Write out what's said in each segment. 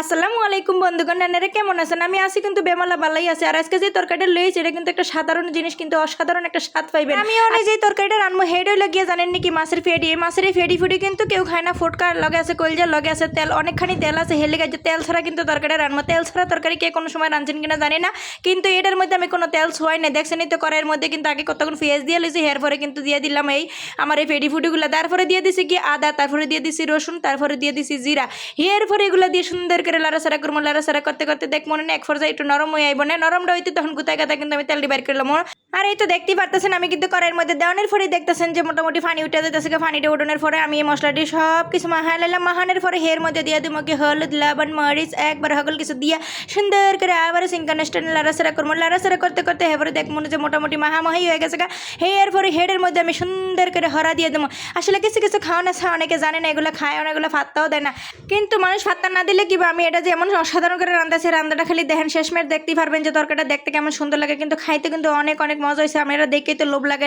আসসালামু আলাইকুম বন্ধুগণ এনারা কেমন আছেন? আমি আছি কিন্তু বেমালা বালাই আছে। আর আজকে যে তরকারিটা লইছি এটা কিন্তু একটা সাধারণ জিনিস কিন্তু অসাধারণ একটা স্বাদ পাইবেন। আমি অনেক যে তরকারিটা রান্না হেড হইলে গিয়ে জানেন নাকি মাছের ফেডি। এই মাছের এই ফেডি ফুডি কিন্তু কেউ খায় না। ফুটকার লগে আছে কলজার লগে আছে তেল অনেকখানি তেল আছে হেলে গেছে। তেল ছাড়া কিন্তু তরকারিটা রান্না তেল ছাড়া তরকারি কে কোনো সময় রাঁধছেন কিনা জানি না। কিন্তু এটার মধ্যে আমি কোনো তেল ছোয়াই না দেখছেনই তো কড়াইয়ের মধ্যে কিন্তু আগে কতক্ষণ পেঁয়াজ দিয়ে লইছি এর পরে কিন্তু দিয়ে দিলাম এই আমার এই ফেডি ফুডিগুলো। তারপরে দিয়ে দিছি কি আদা তারপরে দিয়ে দিছি রসুন তারপরে দিয়ে দিছি জিরা। এর পরে এগুলো দিয়ে সুন্দর করে লাড়াচাড়া করব সারা করতে করতে দেখ মনে নেই, এক পর্যায়ে একটু নরম হয়ে আইব না? নরমটা হইতে তখন গুতায় গাতা কিন্তু আমি তেলটি বের করলাম আর এই তো দেখতেই পারতেছেন, আমি কিন্তু কড়াইয়ের মধ্যে দেওয়ানের পরে দেখতেছেন যে মোটামুটি পানি উঠে যেতেছে পানিটা উঠানোর পরে আমি এই মশলাটি সব কিছু মাহাই লাইলাম মাহানের পরে হের মধ্যে দিয়ে দিব কি হলুদ, লবণ, মরিচ, একবার সকল কিছু দিয়ে সুন্দর করে আবার সিঙ্কান স্ট্যান্ড লাড়াচাড়া করব। লাড়াচাড়া করতে করতে হেবারে দেখ মনে যে মোটামুটি মাহামাহি হয়ে গেছে গা। হের পরে হেডের মধ্যে আমি সুন্দর করে হরা দিয়ে দেবো। আসলে কিছু কিছু খাওয়া না অনেকে জানে না, এগুলো খায়, অনেকগুলো ফাত্তাও দেয় না। কিন্তু মানুষ ফাত্তা না দিলে কি বা আমি এটা যে এমন অসাধারণ করে রান্ধাছি রান্নাটা খালি দেখেন শেষমেশ দেখতেই পারবেন যে তরকারিটা দেখতে কেমন সুন্দর লাগে, কিন্তু খাইতে কিন্তু অনেক অনেক মজা হয়েছে আমি এটা দেখেই তো লোভ লাগে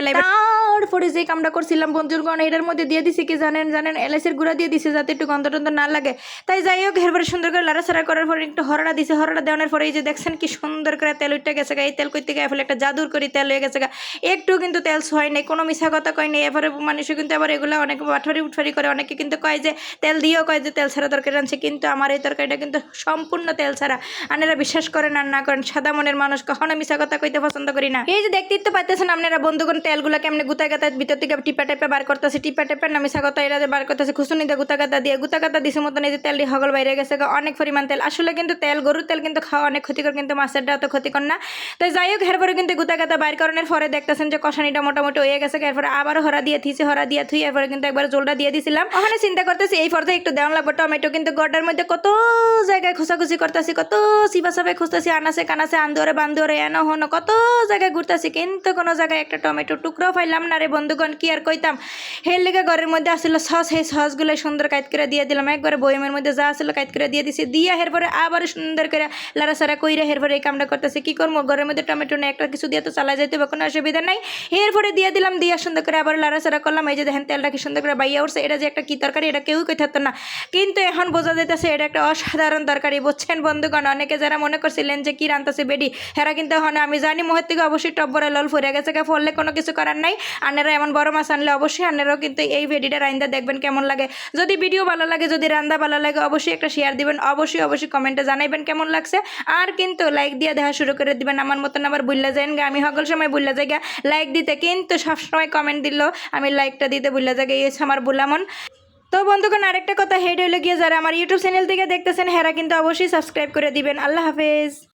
তারপরে যে কামটা করছিলাম বন্ধুরগণ এটার মধ্যে দিয়ে দিছি কি জানেন জানেন এলাচের গুঁড়া দিয়ে দিছে যাতে একটু গন্ধ টন্ধ না লাগে। তাই যাই হোক এরপরে সুন্দর করে লাড়াচাড়া করার পরে একটু হরড়া দিছে, হরড়া দেওয়ার পরে এই যে দেখছেন কি সুন্দর করে তেল উঠতে গেছে গা, এই তেল করতে গিয়ে ফেলে একটা জাদুর করে তেল হয়ে গেছে গা। একটু কিন্তু তেল হয় নাই, কোনো মিশা কথা কয় নেই। এবারে মানুষ কিন্তু আবার এগুলো অনেক পাঠারি উঠফারি করে, অনেকে কিন্তু কয় যে তেল দিয়েও কয় যে তেল ছাড়া তরকারি রাঁধছে, কিন্তু আমার এই তরকারিটা কিন্তু সম্পূর্ণ তেল ছাড়া। আনেরা বিশ্বাস করেন আর না করেন, সাদা মনের মানুষ কখনো মিশা কথা কইতে পছন্দ করি না। এই যে দেখতেই তো পাইতেছেন আপনারা বন্ধুগণ, তেলগুলো কেমনে গুতা গাতা ভিতর থেকে টিপা টেপে বার করতেছে, টিপা টেপে না মিশা এরা বার করতেছে খুশুনি দিয়ে গুতা গাতা দিয়ে গুতা গাতা দিছে মতন এই যে তেলটি হগল বাইরে গেছে অনেক পরিমাণ তেল। আসলে কিন্তু তেল, গরুর তেল কিন্তু খাওয়া অনেক ক্ষতিকর, কিন্তু মাছেরটা অত ক্ষতিকর না। তো যাই হোক, এরপরে কিন্তু গুতা গাতা বাইর করানোর পরে দেখতেছেন যে কষানিটা মোটামুটি হয়ে গেছে এরপরে আবার হরা দিয়ে থিছি হরা দিয়ে থুই এরপরে কিন্তু একবার জলটা দিয়ে দিছিলাম। ওখানে চিন্তা করতেছি, এই পর্যায়ে একটু দেওয়ান লাগবে, টমেটো কিন্তু গড্ডার মধ্যে কত জায়গায় খোঁচাখুচি করতেছি, কত সিবা সাবে খুঁজতেছি আনাসে কানাসে আন্দোরে, বান্দোরে, এন, হন, কত জায়গায় ঘুরতেছি, কিন্তু কোনো জায়গায় একটা টমেটো টুকরো পাইলাম না রে বন্ধুগণ, কি আর কইতাম? হের লেগে ঘরের মধ্যে আসলে সস, সেই সসগুলো সুন্দর কাইত করে দিয়ে দিলাম। একবারে বয়মের মধ্যে যা আসলে কাইত করে দিয়ে দিছি। দিয়ে হের পরে আবার সুন্দর করে লাড়াচাড়া কইরা হের পরে এই কামটা করতেছি। কি করব ঘরের মধ্যে টমেটো না একটা কিছু দিয়ে তো চালা যাইতে হবে, কোনো অসুবিধা নাই। এর পরে দিয়ে দিলাম, দিয়ে সুন্দর করে আবার লাড়াচাড়া করলাম। এই যে দেখেন, তেলটা কি সুন্দর করে বাইয়া উঠছে। এটা যে একটা কি তরকারি, এটা কেউ কই থাকতো না। কিন্তু এখন বোঝা যাইতেছে, এটা একটা অসাধারণ তরকারি, বুঝছেন বন্ধুগণ? অনেকে যারা মনে করছিলেন যে কি রান্তাছে বেডি, হেরা কিন্তু এখন, আমি জানি মুহের থেকে অবশ্যই টব্বরে লল ফুরে গেছে, গা ফললে কোনো কিছু করার নাই। আনেরা এমন বড় মাছ আনলে অবশ্যই আনেরাও কিন্তু এই ভেডিটা রান্দা দেখবেন কেমন লাগে। যদি ভিডিও ভালো লাগে, যদি রান্দা ভালো লাগে, অবশ্যই একটা শেয়ার দিবেন। অবশ্যই অবশ্যই কমেন্টে জানাইবেন কেমন লাগছে। আর কিন্তু লাইক দিয়ে দেখা শুরু করে দিবেন। আমার মতন আবার বুল্লা যাইন গা আমি সকল সময় বুল্লা যাই গা লাইক দিতে কিন্তু সবসময় কমেন্ট দিল। আমি লাইকটা দিতে বুল্লা যাই এই আমার বুলামন তো বন্ধুগণ, আরেকটা কথা হেড হইলে গিয়ে, যারা আমার ইউটিউব চ্যানেল থেকে দেখতেছেন, হেরা কিন্তু অবশ্যই সাবস্ক্রাইব করে দিবেন। আল্লাহ হাফেজ।